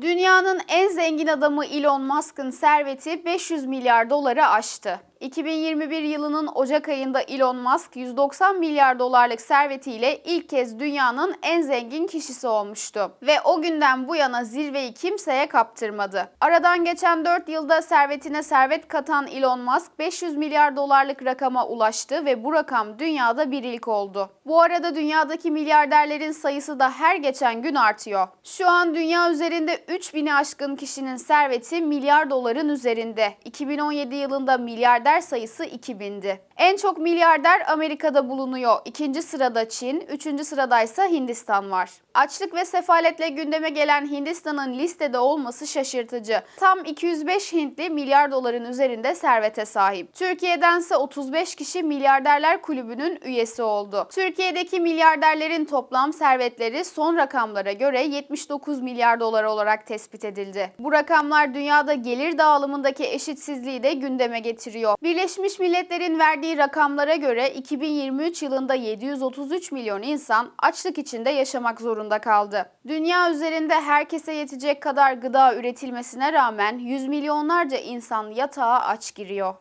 du Dünyanın en zengin adamı Elon Musk'ın serveti 500 milyar doları aştı. 2021 yılının Ocak ayında Elon Musk 190 milyar dolarlık servetiyle ilk kez dünyanın en zengin kişisi olmuştu. Ve o günden bu yana zirveyi kimseye kaptırmadı. Aradan geçen 4 yılda servetine servet katan Elon Musk 500 milyar dolarlık rakama ulaştı ve bu rakam dünyada bir ilk oldu. Bu arada dünyadaki milyarderlerin sayısı da her geçen gün artıyor. Şu an dünya üzerinde 3000'i aşkın kişinin serveti milyar doların üzerinde. 2017 yılında milyarder sayısı 2000'di. En çok milyarder Amerika'da bulunuyor. İkinci sırada Çin, üçüncü sıradaysa Hindistan var. Açlık ve sefaletle gündeme gelen Hindistan'ın listede olması şaşırtıcı. Tam 205 Hintli milyar doların üzerinde servete sahip. Türkiye'dense 35 kişi milyarderler kulübünün üyesi oldu. Türkiye'deki milyarderlerin toplam servetleri son rakamlara göre 79 milyar dolar olarak tespit edildi. Bu rakamlar dünyada gelir dağılımındaki eşitsizliği de gündeme getiriyor. Birleşmiş Milletler'in verdiği rakamlara göre 2023 yılında 733 milyon insan açlık içinde yaşamak zorunda kaldı. Dünya üzerinde herkese yetecek kadar gıda üretilmesine rağmen yüz milyonlarca insan yatağa aç giriyor.